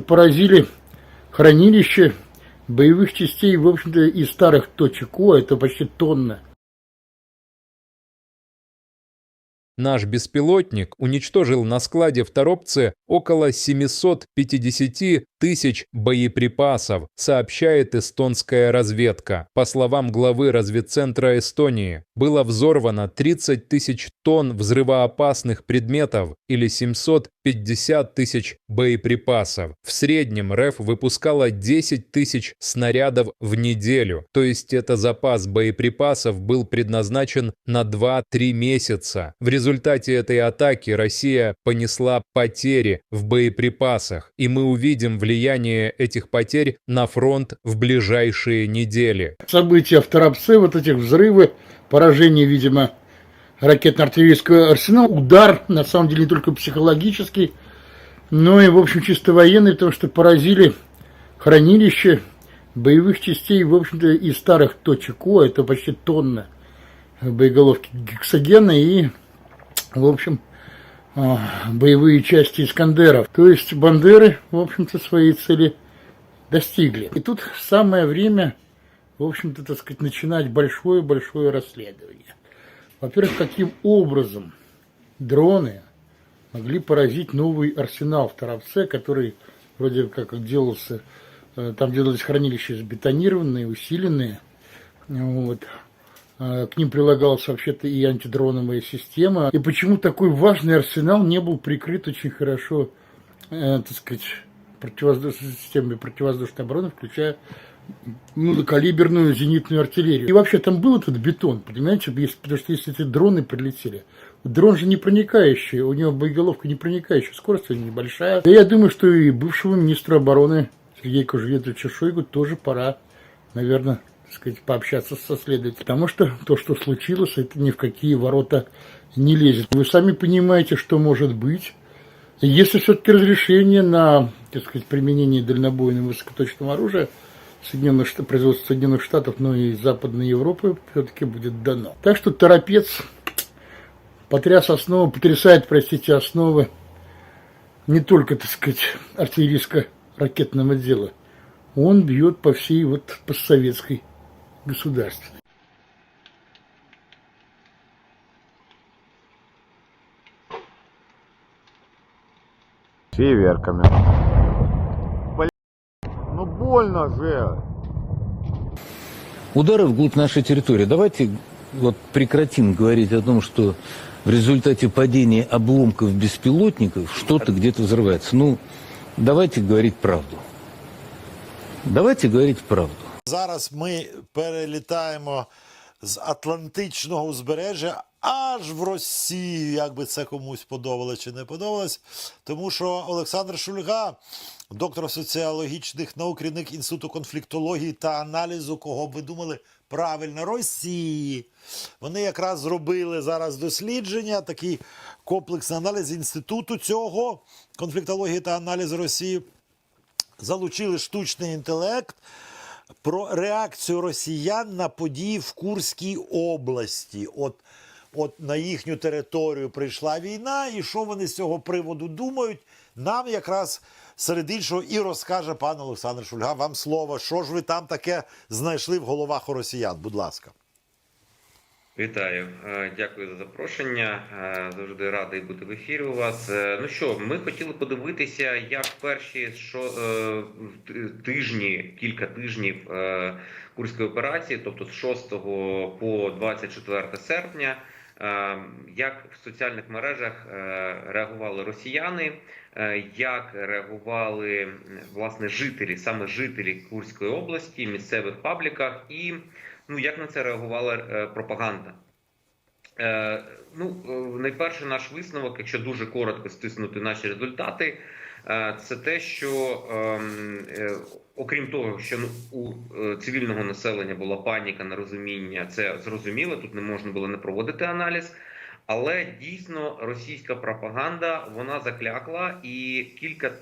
Поразили хранилище боевых частей, в общем-то, из старых точек О, это почти тонна. Наш беспилотник уничтожил на складе в Торопце около 750 тысяч боеприпасов, сообщает эстонская разведка. По словам главы разведцентра Эстонии, было взорвано 30 тысяч тонн взрывоопасных предметов или 750 тысяч боеприпасов. В среднем РФ выпускала 10 тысяч снарядов в неделю, то есть это запас боеприпасов был предназначен на 2-3 месяца. В результате этой атаки Россия понесла потери в боеприпасах, и мы увидим влияние этих потерь на фронт в ближайшие недели. События в Торопце, вот этих взрывы, поражение, видимо, ракетно-артиллерийского арсенала, удар, на самом деле, не только психологический, но и, в общем, чисто военный, потому что поразили хранилище боевых частей, в общем-то, из старых точек О, это почти тонна боеголовки гексогена и, в общем, боевые части Искандеров. То есть Бандеры, в общем-то, своей цели достигли. И тут самое время, в общем-то, так сказать, начинать большое-большое расследование. Во-первых, каким образом дроны могли поразить новый арсенал в Торопце, который вроде как делался, э, там делались хранилища сбетонированные, усиленные, вот. А, К ним прилагалась вообще-то и антидроновая система. И почему такой важный арсенал не был прикрыт очень хорошо, э, так сказать, противовоздушной системой противовоздушной обороны, включая малокалиберную зенитную артиллерию. И вообще там был этот бетон, понимаете, потому что если эти дроны прилетели, дрон же не проникающий, у него боеголовка не проникающая, скорость небольшая. Да я думаю, что и бывшему министру обороны Сергею Кожеведовичу Шойгу тоже пора, наверное, сказать, пообщаться со следователем. Потому что то, что случилось, это ни в какие ворота не лезет. Вы сами понимаете, что может быть. Если все-таки разрешение на, так сказать, применение дальнобойного высокоточного оружия Соединенных Штатов, производства Соединенных Штатов, но и Западной Европы все-таки будет дано. Так что торопец потряс основы, потрясает, простите, основы не только, так сказать, артиллерийско-ракетного дела. Он бьет по всей вот постсоветской государственной. Фейерверками. Блин, ну больно же. удары вглубь нашей территории. Давайте вот прекратим говорить о том, что в результате падения обломков беспилотников что-то где-то взрывается. Ну, давайте говорить правду. Давайте говорить правду. Зараз ми перелітаємо з Атлантичного узбережжя аж в Росію, як би це комусь подобалось чи не подобалось. Тому що Олександр Шульга, доктор соціологічних наук, керівник Інституту конфліктології та аналізу, кого б ви думали, правильно, Росії. Вони якраз зробили зараз дослідження, такий комплексний аналіз інституту цього конфліктології та аналізу Росії залучили штучний інтелект про реакцію росіян на події в Курській області. От, от на їхню територію прийшла війна, і що вони з цього приводу думають, нам якраз серед іншого і розкаже пан Олександр Шульга. Вам слово, що ж ви там таке знайшли в головах у росіян? Будь ласка. Вітаю, Е, дякую за запрошення. Е, Завжди радий бути в ефірі у вас. Е, Ну що, ми хотіли подивитися, як перші що, тижні, кілька тижнів курської операції, тобто з 6 по 24 серпня, як в соціальних мережах реагували росіяни, як реагували власне жителі, саме жителі Курської області, місцевих пабліках і ну як на це реагувала е, пропаганда. Е, ну, е, найперше наш висновок, якщо дуже коротко стиснути наші результати, е, це те, що ем, е, окрім того, що ну, у е, цивільного населення була паніка, нерозуміння, це зрозуміло, тут не можна було не проводити аналіз. Але дійсно російська пропаганда вона заклякла, і кілька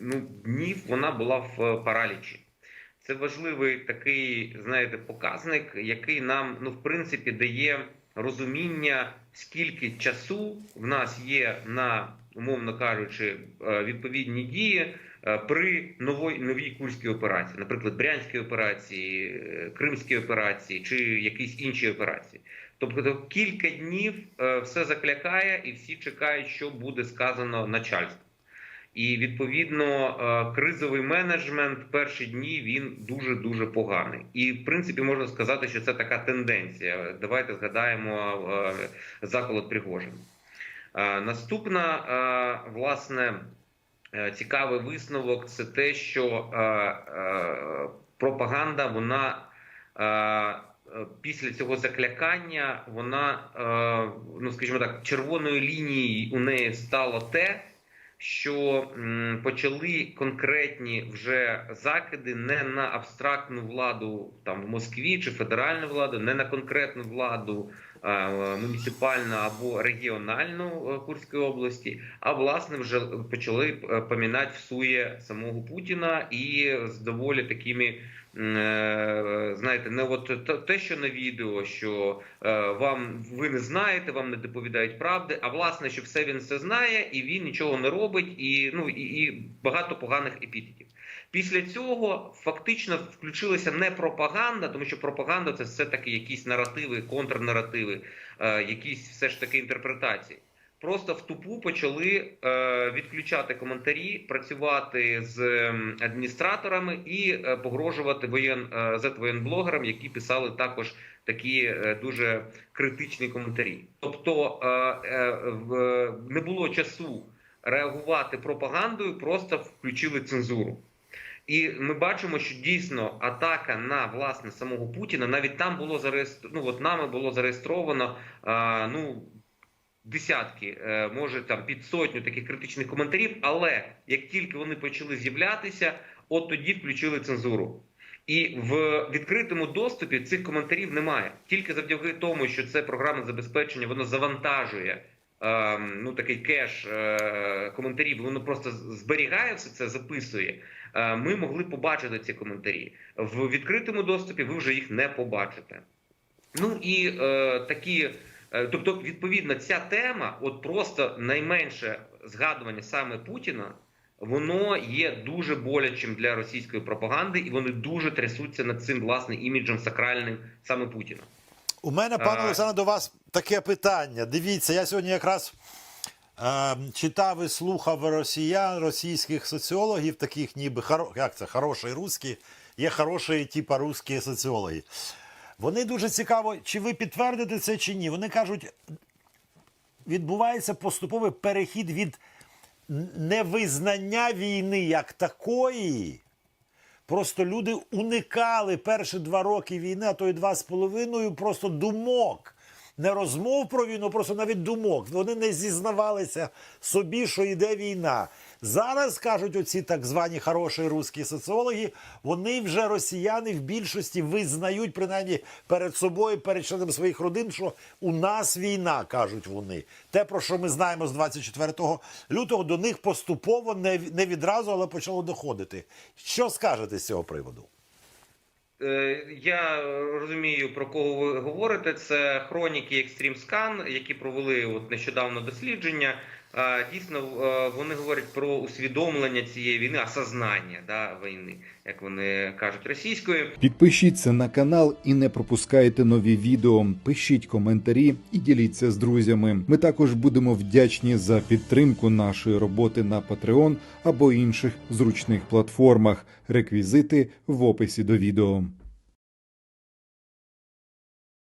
ну, днів вона була в паралічі. Це важливий такий, знаєте, показник, який нам, ну, в принципі, дає розуміння, скільки часу в нас є на, умовно кажучи, е, відповідні дії Е, При новій новій курській операції, наприклад, Брянській операції, е, Кримській операції чи якісь інші операції. Тобто кілька днів все заклякає, і всі чекають, що буде сказано начальству. І відповідно е, кризовий менеджмент перші дні він дуже дуже поганий. І в принципі можна сказати, що це така тенденція. Давайте згадаємо е, заколот Пригожин. Е, Наступна власне цікавий висновок це те, що пропаганда вона. Після цього заклякання вона, ну скажімо так, червоною лінією у неї стало те, що почали конкретні вже закиди не на абстрактну владу там в Москві чи федеральну владу, не на конкретну владу муніципальну або регіональну е, Курської області, а власне вже почали е, помінати в сує самого Путіна і з доволі такими. е, Знаєте, не от те- що на відео, що вам ви не знаєте, вам не доповідають правди. А власне, що все він все знає, і він нічого не робить, і ну і, і багато поганих епітетів. Після цього фактично включилася не пропаганда, тому що пропаганда це все таки якісь наративи, контрнаративи, е, якісь все ж таки інтерпретації. Просто в тупу почали е, відключати коментарі, працювати з ем, адміністраторами і е, погрожувати воєн зетвоєнблогерам, які писали також такі дуже критичні коментарі. Тобто не було часу реагувати пропагандою, просто включили цензуру. І ми бачимо, що дійсно атака на власне самого Путіна навіть там було зареєстровано, ну от нами було зареєстровано а, ну десятки, е, може там під сотню таких критичних коментарів. Але як тільки вони почали з'являтися, от тоді включили цензуру. І в відкритому доступі цих коментарів немає. Тільки завдяки тому, що це програмне забезпечення, воно завантажує ну такий кеш е, коментарів, воно просто зберігає все це, записує. Е, ми могли побачити ці коментарі. В відкритому доступі ви вже їх не побачите. Ну і е, такі, тобто, відповідно, ця тема, от просто найменше згадування саме Путіна, воно є дуже болячим для російської пропаганди, і вони дуже трясуться над цим власне іміджем сакральним саме Путіна. У мене, пане. Олександре, до вас таке питання. Дивіться, я сьогодні якраз е, читав і слухав росіян, російських соціологів, таких ніби як це, хороший русський, є хороші, типа русські соціологи. Вони дуже цікаво, чи ви підтвердите це чи ні. Вони кажуть, відбувається поступовий перехід від невизнання війни як такої. Просто люди уникали перші два роки війни, а то й два з половиною, просто думок. Не розмов про війну, просто навіть думок. Вони не зізнавалися собі, що йде війна. Зараз кажуть оці так звані хороші русські соціологи, вони вже росіяни в більшості визнають, принаймні перед собою, перед членами своїх родин, що у нас війна, кажуть вони. Те, про що ми знаємо з 24 лютого, до них поступово не, не відразу, але почало доходити. Що скажете з цього приводу? Е, Я розумію, про кого ви говорите. Це хроніки Extreme Scan, які провели от нещодавно дослідження. Дійсно, вони говорять про усвідомлення цієї війни, осознання да, війни, як вони кажуть російською. Підпишіться на канал і не пропускайте нові відео. Пишіть коментарі і діліться з друзями. Ми також будемо вдячні за підтримку нашої роботи на Patreon або інших зручних платформах. Реквізити в описі до відео.